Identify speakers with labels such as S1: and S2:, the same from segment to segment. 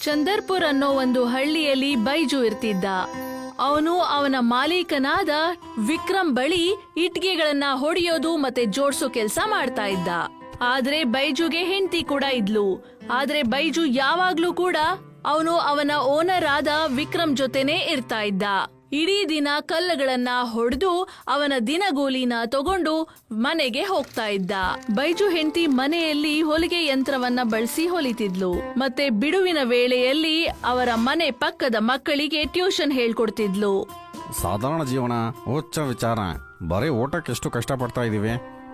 S1: ಚಂದರ್ಪುರ್ ಅನ್ನೋ ಒಂದು ಹಳ್ಳಿಯಲ್ಲಿ ಬೈಜು ಇರ್ತಿದ್ದ. ಅವನು ಅವನ ಮಾಲೀಕನಾದ ವಿಕ್ರಮ್ ಬಳಿ ಇಟ್ಗೆಗಳನ್ನ ಹೊಡೆಯೋದು ಮತ್ತೆ ಜೋಡ್ಸೋ ಕೆಲಸ ಮಾಡ್ತಾ ಇದ್ದ. ಆದ್ರೆ ಬೈಜುಗೆ ಹೆಂಡತಿ ಕೂಡ ಇದ್ಲು. ಆದ್ರೆ ಬೈಜು ಯಾವಾಗ್ಲೂ ಕೂಡ ಅವನು ಅವನ ಓನರ್ ಆದ ವಿಕ್ರಮ್ ಜೊತೆನೆ ಇರ್ತಾ ಇದ್ದ. ಇಡೀ ದಿನ ಕಲ್ಲುಗಳನ್ನ ಹೊಡೆದು ಅವನ ದಿನಗೂಲಿನ ತಗೊಂಡು ಮನೆಗೆ ಹೋಗ್ತಾ ಇದ್ದ. ಬೈಜು ಹೆಂಡತಿ ಮನೆಯಲ್ಲಿ ಹೊಲಿಗೆ ಯಂತ್ರವನ್ನ ಬಳಸಿ ಹೊಲಿತಿದ್ಲು. ಮತ್ತೆ ಬಿಡುವಿನ ವೇಳೆಯಲ್ಲಿ ಅವರ ಮನೆ ಪಕ್ಕದ ಮಕ್ಕಳಿಗೆ ಟ್ಯೂಷನ್ ಹೇಳ್ಕೊಡ್ತಿದ್ಲು.
S2: ಸಾಧಾರಣ ಜೀವನ ಹುಚ್ಚ ವಿಚಾರ. ಬರೀ ಊಟಕ್ಕೆ ಎಷ್ಟು ಕಷ್ಟಪಡ್ತಾ ಇದೀವಿ.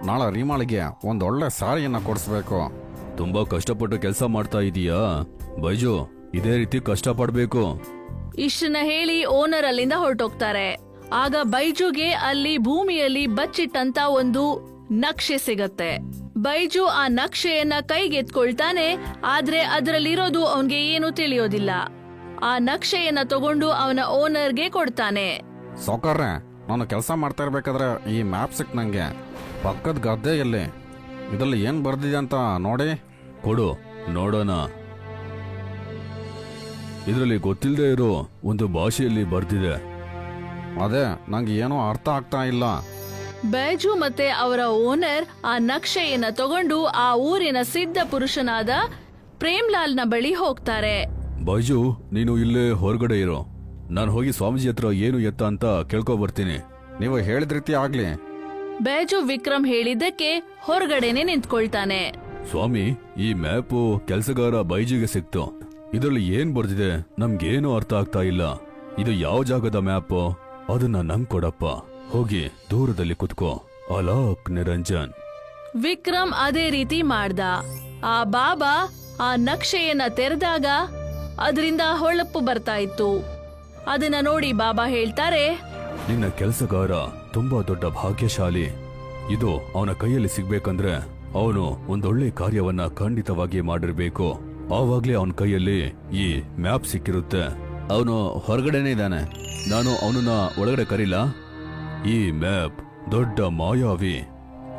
S2: ನಾಳೆ ರೀಮಾಳಿಗೆ ಒಂದೊಳ್ಳೆ ಸಾರಿಯನ್ನ ಕೊಡಿಸ್ಬೇಕು.
S3: ತುಂಬಾ ಕಷ್ಟಪಟ್ಟು ಕೆಲಸ ಮಾಡ್ತಾ ಇದೀಯಾ? ಬೈಜು ಇದೇ ರೀತಿ ಕಷ್ಟಪಡ್ಬೇಕು.
S1: ಇಷ್ಟನ್ನ ಹೇಳಿ ಓನರ್ ಅಲ್ಲಿಂದ ಹೊರಟೋಗ್ತಾರೆ. ಆಗ ಬೈಜುಗೆ ಅಲ್ಲಿ ಭೂಮಿಯಲ್ಲಿ ಬಚ್ಚಿಟ್ಟಂತ ಒಂದು ನಕ್ಷೆ ಸಿಗತ್ತೆ. ಬೈಜು ಆ ನಕ್ಷೆಯನ್ನ ಕೈಗೆತ್ಕೊಳ್ತಾನೆ ಆದ್ರೆ ಅದರಲ್ಲಿರೋದು ಅವನ್ಗೆ ಏನು ತಿಳಿಯೋದಿಲ್ಲ. ಆ ನಕ್ಷೆಯನ್ನ ತಗೊಂಡು ಅವನ ಓನರ್ಗೆ ಕೊಡ್ತಾನೆ.
S2: ಸೌಕರ್ಯ ನಾನು ಕೆಲಸ ಮಾಡ್ತಾ ಇರ್ಬೇಕಾದ್ರೆ ಈ ಮ್ಯಾಪ್ ಸಿಕ್ ನಂಗೆ ಪಕ್ಕದ ಗದ್ದೆಯಲ್ಲಿ. ಇದರಲ್ಲಿ ಏನ್ ಬರ್ದಿದೆ ಅಂತ ನೋಡಿ.
S3: ಕೊಡು ನೋಡೋಣ. ಇದರಲ್ಲಿ ಗೊತ್ತಿಲ್ಲದೆ ಇರೋ ಒಂದು ಭಾಷೆಯಲ್ಲಿ ಬರ್ತಿದೆ
S2: ಅದೇ ನಂಗೆ ಏನೋ ಅರ್ಥ ಆಗ್ತಾ ಇಲ್ಲ.
S1: ಬೈಜು ಮತ್ತೆ ಅವರ ಓನರ್ ಆ ನಕ್ಷೆಯನ್ನ ತಗೊಂಡು ಆ ಊರಿನ ಸಿದ್ಧ ಪುರುಷನಾದ ಪ್ರೇಮ್ಲಾಲ್ನ ಬಳಿ ಹೋಗ್ತಾರೆ.
S3: ಬೈಜು ನೀನು ಇಲ್ಲೇ ಹೊರಗಡೆ ಇರೋ. ನಾನು ಹೋಗಿ ಸ್ವಾಮೀಜಿ ಹತ್ರ ಏನು ಎತ್ತ ಅಂತ ಕೇಳ್ಕೊ ಬರ್ತೀನಿ
S2: ನೀವು ಹೇಳಿದ ರೀತಿ ಆಗ್ಲಿ.
S1: ಬೈಜು ವಿಕ್ರಮ್ ಹೇಳಿದ್ದಕ್ಕೆ ಹೊರಗಡೆನೆ ನಿಂತ್ಕೊಳ್ತಾನೆ.
S3: ಸ್ವಾಮಿ ಈ ಮ್ಯಾಪು ಕೆಲಸಗಾರ ಬೈಜುಗೆ ಸಿಕ್ತು. ಇದರಲ್ಲಿ ಏನ್ ಬರ್ದಿದೆ ನಮ್ಗೇನು ಅರ್ಥ ಆಗ್ತಾ ಇಲ್ಲ. ಇದು ಯಾವ ಜಾಗದ ಮ್ಯಾಪ್? ಅದನ್ನ ನಂಗ್ ಕೊಡಪ್ಪ. ಹೋಗಿ ದೂರದಲ್ಲಿ ಕುತ್ಕೋ. ಅಲಾಕ್ ನಿರಂಜನ್.
S1: ವಿಕ್ರಮ್ ಅದೇ ರೀತಿ ಮಾಡ್ದ. ಆ ಬಾಬಾ ಆ ನಕ್ಷೆಯನ್ನ ತೆರೆದಾಗ ಅದರಿಂದ ಹೊಳಪು ಬರ್ತಾ ಇತ್ತು. ಅದನ್ನ ನೋಡಿ ಬಾಬಾ ಹೇಳ್ತಾರೆ
S3: ನಿನ್ನ ಕೆಲಸಗಾರ ತುಂಬಾ ದೊಡ್ಡ ಭಾಗ್ಯಶಾಲಿ. ಇದು ಅವನ ಕೈಯಲ್ಲಿ ಸಿಗ್ಬೇಕಂದ್ರೆ ಅವನು ಒಂದೊಳ್ಳೆ ಕಾರ್ಯವನ್ನ ಖಂಡಿತವಾಗಿ ಮಾಡಿರ್ಬೇಕು. ಆವಾಗ್ಲೇ ಅವನ ಕೈಯಲ್ಲಿ ಈ ಮ್ಯಾಪ್ ಸಿಕ್ಕಿರುತ್ತೆ. ಅವನು ಹೊರಗಡೆನೇ ಇದ್ದಾನೆ. ನಾನು ಅವನನ್ನ ಒಳಗಡೆ ಕರೀಲ? ಈ ಮ್ಯಾಪ್ ದೊಡ್ಡ ಮಾಯಾವಿ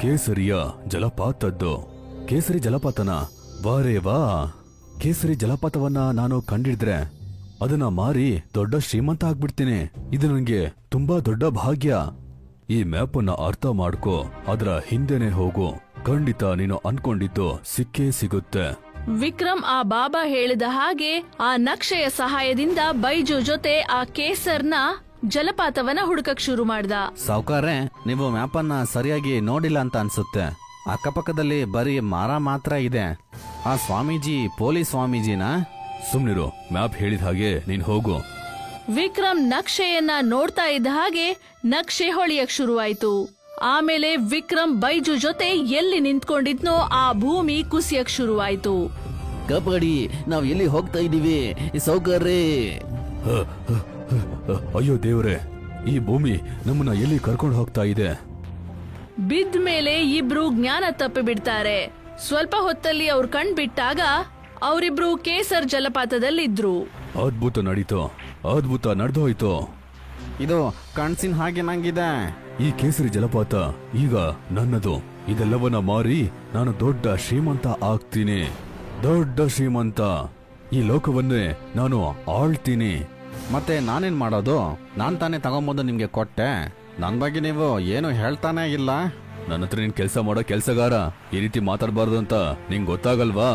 S3: ಕೇಸರಿಯ ಜಲಪಾತದ್ದು. ಕೇಸರಿ ಜಲಪಾತನ? ವಾರೇ ವಾ ಕೇಸರಿ ಜಲಪಾತವನ್ನ ನಾನು ಕಂಡಿಡಿದ್ರೆ ಅದನ್ನ ಮಾರಿ ದೊಡ್ಡ ಶ್ರೀಮಂತ ಆಗ್ಬಿಡ್ತೀನಿ. ಇದು ನನಗೆ ತುಂಬಾ ದೊಡ್ಡ ಭಾಗ್ಯ. ಈ ಮ್ಯಾಪ್ ಅನ್ನ ಅರ್ಥ ಮಾಡ್ಕೋ ಅದರ ಹಿಂದೆನೆ ಹೋಗು. ಖಂಡಿತ ನೀನು ಅನ್ಕೊಂಡಿದ್ದು ಸಿಕ್ಕೇ ಸಿಗುತ್ತೆ.
S1: ವಿಕ್ರಮ್ ಆ ಬಾಬಾ ಹೇಳಿದ ಹಾಗೆ ಆ ನಕ್ಷೆಯ ಸಹಾಯದಿಂದ ಬೈಜು ಜೊತೆ ಆ ಕೇಸರ್ನ ಜಲಪಾತವನ್ನ ಹುಡುಕಕ್ ಶುರು ಮಾಡ್ದ.
S2: ಸಾವುಕಾರೆ ನೀವು ಮ್ಯಾಪನ್ನ ಸರಿಯಾಗಿ ನೋಡಿಲ್ಲ ಅಂತ ಅನ್ಸುತ್ತೆ. ಅಕ್ಕಪಕ್ಕದಲ್ಲಿ ಬರೀ ಮರ ಮಾತ್ರ ಇದೆ. ಆ ಸ್ವಾಮೀಜಿ ಪೊಲೀಸ್ ಸ್ವಾಮೀಜಿನಾ?
S3: ಸುಮ್ನಿರು ಮ್ಯಾಪ್ ಹೇಳಿದ ಹಾಗೆ ನೀನ್ ಹೋಗು.
S1: ವಿಕ್ರಮ್ ನಕ್ಷೆಯನ್ನ ನೋಡ್ತಾ ಇದ್ದ ಹಾಗೆ ನಕ್ಷೆ ಹೊಳಿಯಕ್ ಶುರುವಾಯ್ತು. ಆಮೇಲೆ ವಿಕ್ರಮ್ ಬೈಜು ಜೊತೆ ಎಲ್ಲಿ ನಿಂತ್ಕೊಂಡಿದ್ನೋ ಆ ಭೂಮಿ ಕುಸಿಯಕ್ ಶುರುವಾಯ್ತು.
S4: ಕಬಡ್ಡಿ ನಾವ್ ಎಲ್ಲಿ ಹೋಗ್ತಾ ಇದೀವಿ ಸೌಕರ್ಯ.
S3: ಅಯ್ಯೋ ದೇವ್ರೆ ಈ ಭೂಮಿ ನಮ್ಮನ್ನ ಎಲ್ಲಿ ಕರ್ಕೊಂಡು ಹೋಗ್ತಾ ಇದೆ?
S1: ಬಿದ್ದ ಮೇಲೆ ಇಬ್ರು ಜ್ಞಾನ ತಪ್ಪಿ ಬಿಡ್ತಾರೆ. ಸ್ವಲ್ಪ ಹೊತ್ತಲ್ಲಿ ಅವ್ರು ಕಣ್ ಬಿಟ್ಟಾಗ ಅವರಿಬ್ರು ಕೇಸರ್ ಜಲಪಾತದಲ್ಲಿದ್ರು.
S3: ಅದ್ಭುತ ನಡೀತು ಅದ್ಭುತ ನಡೆದೋಯ್ತು.
S2: ಇದು ಕಣ್ಸಿನ ಹಾಗೆ ನಂಗಿದೆ.
S3: ಈ ಕೇಸರಿ ಜಲಪಾತ ಈಗ ನನ್ನದು. ಇದೆಲ್ಲವನ್ನ ಮಾರಿ ನಾನು ದೊಡ್ಡ ಶ್ರೀಮಂತ ಆಗ್ತೀನಿ. ದೊಡ್ಡ ಶ್ರೀಮಂತ. ಈ ಲೋಕವನ್ನೇ ನಾನು ಆಳ್ತೀನಿ.
S2: ಮತ್ತೆ ನಾನೇನ್ ಮಾಡೋದು? ನಾನ್ ತಾನೇ ತಗೊಂಬಂದು ನಿಮ್ಗೆ ಕೊಟ್ಟೆ. ನನ್ ಬಗ್ಗೆ ನೀವು ಏನು ಹೇಳ್ತಾನೆ ಇಲ್ಲ.
S3: ನನ್ನ ಹತ್ರ ನೀನ್ ಕೆಲಸ ಮಾಡೋ ಕೆಲಸಗಾರ, ಈ ರೀತಿ ಮಾತಾಡಬಾರ್ದು ಅಂತ ನಿಂಗ್ ಗೊತ್ತಾಗಲ್ವಾ?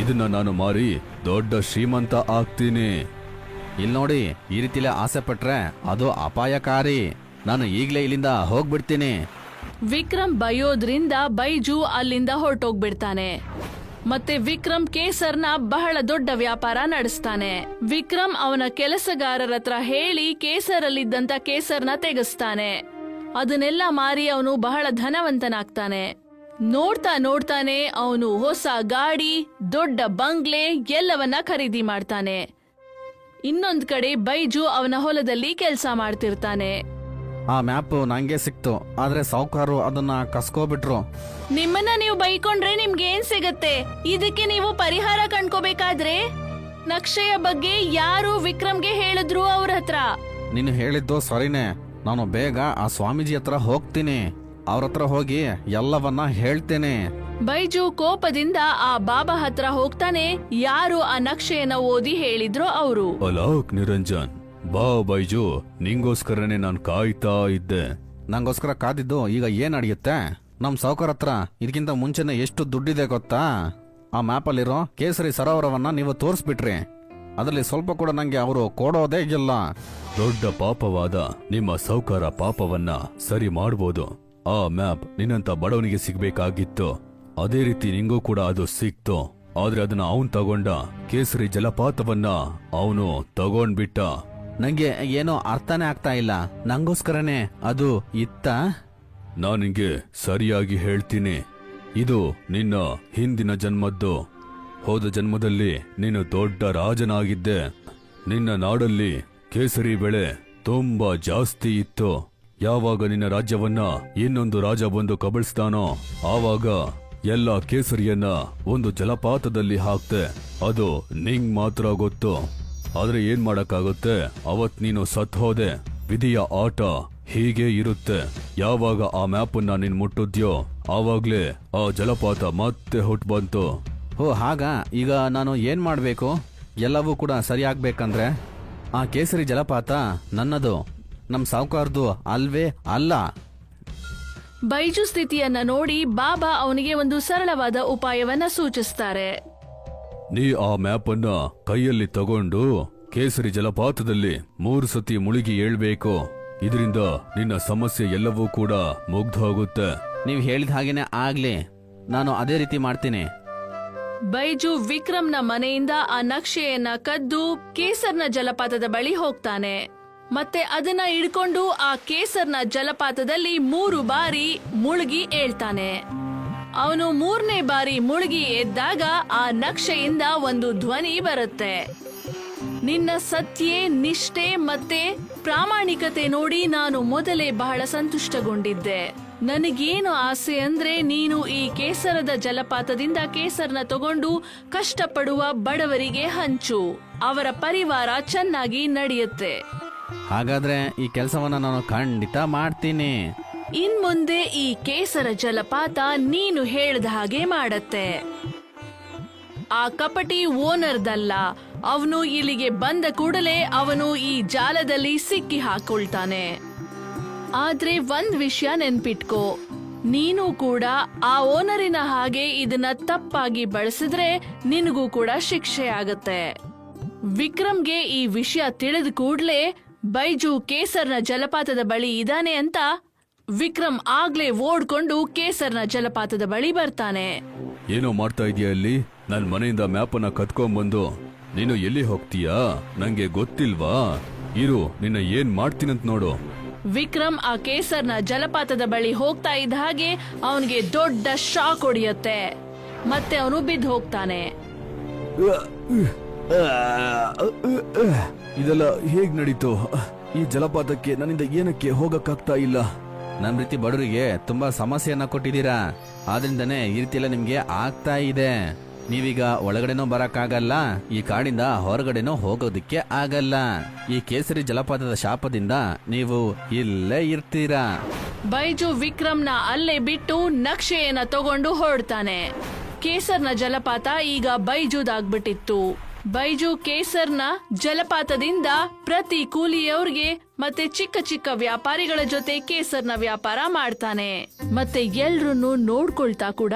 S3: ಇದನ್ನ ನಾನು ಮಾರಿ ದೊಡ್ಡ ಶ್ರೀಮಂತ ಆಗ್ತೀನಿ.
S2: ಇಲ್ಲಿ ನೋಡಿ ಈ ರೀತಿಲೇ ಆಸೆ ಪಟ್ರೆ ಅದು ಅಪಾಯಕಾರಿ. ನಾನು ಈಗಲೇ ಇಲ್ಲಿಂದ ಹೋಗ್ಬಿಡ್ತೀನಿ.
S1: ವಿಕ್ರಮ್ ಬಯೋದ್ರಿಂದ ಬೈಜು ಅಲ್ಲಿಂದ ಹೊರಟೋಗ್ಬಿಡ್ತಾನೆ. ಮತ್ತೆ ವಿಕ್ರಮ್ ಕೇಸರ್ನ ಬಹಳ ದೊಡ್ಡ ವ್ಯಾಪಾರ ನಡೆಸ್ತಾನೆ. ವಿಕ್ರಮ್ ಅವನ ಕೆಲಸಗಾರರ ಹತ್ರ ಹೇಳಿ ಕೇಸರಲ್ಲಿದ್ದಂತ ಕೇಸರ್ನ ತೆಗೆಸ್ತಾನೆ. ಅದನ್ನೆಲ್ಲ ಮಾರಿ ಅವನು ಬಹಳ ಧನವಂತನಾಗ್ತಾನೆ. ನೋಡ್ತಾ ನೋಡ್ತಾನೆ ಅವನು ಹೊಸ ಗಾಡಿ, ದೊಡ್ಡ ಬಂಗ್ಲೆ ಎಲ್ಲವನ್ನ ಖರೀದಿ ಮಾಡ್ತಾನೆ. ಇನ್ನೊಂದ್ ಕಡೆ ಬೈಜು ಅವನ ಹೊಲದಲ್ಲಿ ಕೆಲಸ ಮಾಡ್ತಿರ್ತಾನೆ.
S2: ಆ ಮ್ಯಾಪ್ ನಂಗೆ ಸಿಕ್ತು ಆದ್ರೆ ಸಾವುಕಾರು ಅದನ್ನ ಕಸ್ಕೋಬಿಟ್ರು.
S1: ನಿಮ್ಮನ್ನ ನೀವು ಬೈಕೊಂಡ್ರೆ ನಿಮ್ಗೆ ಏನ್ ಸಿಗತ್ತೆ? ಇದಕ್ಕೆ ನೀವು ಪರಿಹಾರ ಕಂಡ್ಕೋಬೇಕಾದ್ರೆ? ನಕ್ಷೆಯ ಬಗ್ಗೆ ಯಾರು ವಿಕ್ರಮ್ಗೆ ಹೇಳಿದ್ರು ಅವ್ರ ಹತ್ರ?
S2: ನೀನು ಹೇಳಿದ್ದು ಸರಿನೇ. ನಾನು ಬೇಗ ಆ ಸ್ವಾಮೀಜಿ ಹತ್ರ ಹೋಗ್ತೀನಿ. ಅವ್ರ ಹತ್ರ ಹೋಗಿ ಎಲ್ಲವನ್ನ ಹೇಳ್ತೇನೆ.
S1: ಬೈಜು ಕೋಪದಿಂದ ಆ ಬಾಬಾ ಹತ್ರ ಹೋಗ್ತಾನೆ ಯಾರು ಆ ನಕ್ಷೆಯನ್ನ ಓದಿ ಹೇಳಿದ್ರು ಅವರು.
S3: ಅಲೋಕ್ ನಿರಂಜನ್ ಬಾ ಬೈಜು ನಿಂಗೋಸ್ಕರನೇ ನಾನು ಕಾಯ್ತಾ ಇದ್ದೆ.
S2: ನಂಗೋಸ್ಕರ ಕಾದಿದ್ದು ಈಗ ಏನ್ ನಡೆಯುತ್ತೆ ನಮ್ ಸಾವುಕಾರ ಹತ್ರ ಇದಕ್ಕಿಂತ ಮುಂಚೆನೆ ಎಷ್ಟು ದುಡ್ಡಿದೆ ಗೊತ್ತಾ? ಆ ಮ್ಯಾಪಲ್ಲಿರೋ ಕೇಸರಿ ಸರೋವರವನ್ನ ನೀವು ತೋರಿಸ್ಬಿಟ್ರಿ. ಅದರಲ್ಲಿ ಸ್ವಲ್ಪ ಕೂಡ ನಂಗೆ ಅವರು ಕೊಡೋದೇ ಇಲ್ಲ.
S3: ದೊಡ್ಡ ಪಾಪವಾದ ನಿಮ್ಮ ಸೌಕರ ಪಾಪವನ್ನ ಸರಿ ಮಾಡ್ಬೋದು. ಆ ಮ್ಯಾಪ್ ನಿನ್ನಂತ ಬಡವನಿಗೆ ಸಿಗ್ಬೇಕಾಗಿತ್ತು. ಅದೇ ರೀತಿ ನಿಂಗೂ ಕೂಡ ಅದು ಸಿಕ್ತು. ಆದ್ರೆ ಅದನ್ನ ಅವನ್ ತಗೊಂಡ ಕೇಸರಿ ಜಲಪಾತವನ್ನ ಅವನು ತಗೊಂಡ್ಬಿಟ್ಟ.
S2: ನಂಗೆ ಏನೋ ಅರ್ಥನೇ ಆಗ್ತಾ ಇಲ್ಲ. ನಂಗೋಸ್ಕರನೇ ಅದು ಇತ್ತ?
S3: ನಾನು ನಿಂಗೆ ಸರಿಯಾಗಿ ಹೇಳ್ತೀನಿ. ಇದು ನಿನ್ನ ಹಿಂದಿನ ಜನ್ಮದ್ದು. ಹೋದ ಜನ್ಮದಲ್ಲಿ ನೀನು ದೊಡ್ಡ ರಾಜನಾಗಿದ್ದೆ. ನಿನ್ನ ನಾಡಲ್ಲಿ ಕೇಸರಿ ಬೆಳೆ ತುಂಬಾ ಜಾಸ್ತಿ ಇತ್ತು. ಯಾವಾಗ ನಿನ್ನ ರಾಜ್ಯವನ್ನ ಇನ್ನೊಂದು ರಾಜ ಬಂದು ಕಬಳಿಸ್ತಾನೋ ಆವಾಗ ಎಲ್ಲ ಕೇಸರಿಯನ್ನ ಒಂದು ಜಲಪಾತದಲ್ಲಿ ಹಾಕ್ತೆ ಅದು ನಿಂಗ್ ಮಾತ್ರ ಗೊತ್ತು. ಆದ್ರೆ ಏನ್ ಮಾಡಕ್ಕಾಗುತ್ತೆ? ಅವತ್ ನೀನು ಸತ್ ಹೋದೆ. ವಿಧಿಯ ಆಟ ಹೀಗೆ ಇರುತ್ತೆ. ಯಾವಾಗ ಆ ಮ್ಯಾಪನ್ನ ನೀನ್ ಮುಟ್ಟುದ್ಯೋ ಆವಾಗ್ಲೇ ಆ ಜಲಪಾತ ಮತ್ತೆ ಹುಟ್ಟು ಬಂತು.
S2: ಓ ಹಾಗ? ಈಗ ನಾನು ಏನ್ ಮಾಡ್ಬೇಕು? ಎಲ್ಲವೂ ಕೂಡ ಸರಿಯಾಗ್ಬೇಕಂದ್ರೆ? ಆ ಕೇಸರಿ ಜಲಪಾತ ನನ್ನದು. ನಮ್ ಸಾವುಕಾರ್ದು ಅಲ್ವೇ ಅಲ್ಲ.
S1: ಬೈಜು ಸ್ಥಿತಿಯನ್ನ ನೋಡಿ ಬಾಬಾ ಅವನಿಗೆ ಒಂದು ಸರಳವಾದ ಉಪಾಯವನ್ನ ಸೂಚಿಸ್ತಾರೆ.
S3: ನೀ ಆ ಮ್ಯಾಪನ್ನ ಕೈಯಲ್ಲಿ ತಗೊಂಡು ಕೇಸರಿ ಜಲಪಾತದಲ್ಲಿ ಮೂರು ಸತಿ ಮುಳುಗಿ ಏಳ್ಬೇಕು. ಇದರಿಂದ ನಿನ್ನ ಸಮಸ್ಯೆ ಎಲ್ಲವೂ ಕೂಡ ಮುಗ್ಧೋಗುತ್ತೆ
S2: ನೀವು ಹೇಳಿದ ಹಾಗೇನೆ ಆಗ್ಲಿ. ನಾನು ಅದೇ ರೀತಿ ಮಾಡ್ತೀನಿ.
S1: ಬೈಜು ವಿಕ್ರಮ್ನ ಮನೆಯಿಂದ ಆ ನಕ್ಷೆಯನ್ನ ಕದ್ದು ಕೇಸರ್ನ ಜಲಪಾತದ ಬಳಿ ಹೋಗ್ತಾನೆ. ಮತ್ತೆ ಅದನ್ನ ಹಿಡ್ಕೊಂಡು ಆ ಕೇಸರ್ನ ಜಲಪಾತದಲ್ಲಿ ಮೂರು ಬಾರಿ ಮುಳುಗಿ ಏಳ್ತಾನೆ. ಅವನು ಮೂರನೇ ಬಾರಿ ಮುಳುಗಿ ಎದ್ದಾಗ ಆ ನಕ್ಷೆಯಿಂದ ಒಂದು ಧ್ವನಿ ಬರುತ್ತೆ. ನಿನ್ನ ಸತ್ಯೆ, ನಿಷ್ಠೆ ಮತ್ತೆ ಪ್ರಾಮಾಣಿಕತೆ ನೋಡಿ ನಾನು ಮೊದಲೇ ಬಹಳ ಸಂತುಷ್ಟಗೊಂಡಿದ್ದೆ. ನನಗೇನು ಆಸೆ ಅಂದ್ರೆ ನೀನು ಈ ಕೇಸರದ ಜಲಪಾತದಿಂದ ಕೇಸರ್ನ ತಗೊಂಡು ಕಷ್ಟಪಡುವ ಬಡವರಿಗೆ ಹಂಚು. ಅವರ ಪರಿವಾರ ಚೆನ್ನಾಗಿ ನಡೆಯುತ್ತೆ.
S2: ಹಾಗಾದ್ರೆ ಈ ಕೆಲಸವನ್ನ ನಾನು ಖಂಡಿತ ಮಾಡ್ತೀನಿ.
S1: ಇನ್ ಮುಂದೆ ಈ ಕೇಸರ ಜಲಪಾತ ನೀನು ಹೇಳಿದ ಹಾಗೆ ಮಾಡತ್ತೆ. ಆ ಕಪಟಿ ಓನರ್ದಲ್ಲ, ಅವನು ಇಲ್ಲಿಗೆ ಬಂದ ಕೂಡಲೇ ಅವನು ಈ ಜಾಲದಲ್ಲಿ ಸಿಕ್ಕಿ ಹಾಕೊಳ್ತಾನೆ. ಆದ್ರೆ ಒಂದ್ ವಿಷಯ ನೆನ್ಪಿಟ್ಕೋ, ನೀನು ಕೂಡ ಆ ಓನರಿನ ಹಾಗೆ ಇದನ್ನ ತಪ್ಪಾಗಿ ಬಳಸಿದ್ರೆ ನಿನಗೂ ಕೂಡ ಶಿಕ್ಷೆ ಆಗತ್ತೆ. ವಿಕ್ರಮ್ಗೆ ಈ ವಿಷಯ ತಿಳಿದ ಕೂಡ್ಲೆ ಬೈಜು ಕೇಸರ್ನ ಜಲಪಾತದ ಬಳಿ ಇದಾನೆ ಅಂತ ವಿಕ್ರಮ್ ಆಗ್ಲೇ ಓಡ್ಕೊಂಡು ಕೇಸರ್ನ ಜಲಪಾತದ ಬಳಿ ಬರ್ತಾನೆ.
S3: ಏನೋ ಮಾಡ್ತಾ ಇದೀಯ ಅಲ್ಲಿ ನನ್ ಮನೆಯಿಂದ ಮ್ಯಾಪನ್ನ ಕತ್ಕೊಂಡ್ಬಂದು ನೀನು ಎಲ್ಲಿ ಹೋಗ್ತೀಯಾ? ನಂಗೆ ಗೊತ್ತಿಲ್ವಾ? ಇರು ನಿನ್ನ ಏನ್ ಮಾಡ್ತೀನಂತ ನೋಡು.
S1: ವಿಕ್ರಮ್ ಆ ಕೇಸರ್ನ ಜಲಪಾತದ ಬಳಿ ಹೋಗ್ತಾ ಇದ್ದ ಹಾಗೆ ಅವನಿಗೆ ದೊಡ್ಡ ಶಾಕ್ ಹೊಡಿಯತ್ತೆ. ಮತ್ತೆ ಅವನು ಬಿದ್ದು ಹೋಗ್ತಾನೆ.
S3: ಇದೆಲ್ಲ ಹೇಗ್ ನಡೀತು? ಈ ಜಲಪಾತಕ್ಕೆ ನನ್ನಿಂದ ಏನಕ್ಕೆ ಹೋಗಕ್ಕಾಗ್ತಾ ಇಲ್ಲ?
S2: ನಮ್ ರೀತಿ ಬಡವರಿಗೆ ತುಂಬಾ ಸಮಸ್ಯೆಯನ್ನ ಕೊಟ್ಟಿದ್ದೀರಾ? ಆದ್ರಿಂದನೇ ಈ ರೀತಿ ಎಲ್ಲ ನಿಮ್ಗೆ ಆಗ್ತಾ ಇದೆ. ನೀವೀಗ ಒಳಗಡೆನೂ ಬರಕ್ಕಾಗಲ್ಲ, ಈ ಕಾಡಿಂದ ಹೊರಗಡೆನೂ ಹೋಗೋದಿಕ್ಕೆ ಆಗಲ್ಲ. ಈ ಕೇಸರಿ ಜಲಪಾತದ ಶಾಪದಿಂದ ನೀವು ಇಲ್ಲೇ ಇರ್ತೀರಾ?
S1: ಬೈಜು ವಿಕ್ರಮ್ನ ಅಲ್ಲೇ ಬಿಟ್ಟು ನಕ್ಷೆಯನ್ನ ತಗೊಂಡು ಹೊರಡ್ತಾನೆ. ಕೇಸರ್ನ ಜಲಪಾತ ಈಗ ಬೈಜುದಾಗ್ಬಿಟ್ಟಿತ್ತು. ಬೈಜು ಕೇಸರ್ನ ಜಲಪಾತದಿಂದ ಪ್ರತಿ ಕೂಲಿಯವ್ರಿಗೆ ಮತ್ತೆ ಚಿಕ್ಕ ಚಿಕ್ಕ ವ್ಯಾಪಾರಿಗಳ ಜೊತೆ ಕೇಸರ್ನ ವ್ಯಾಪಾರ ಮಾಡ್ತಾನೆ. ಮತ್ತೆ ಎಲ್ರನ್ನೂ ನೋಡ್ಕೊಳ್ತಾ ಕೂಡ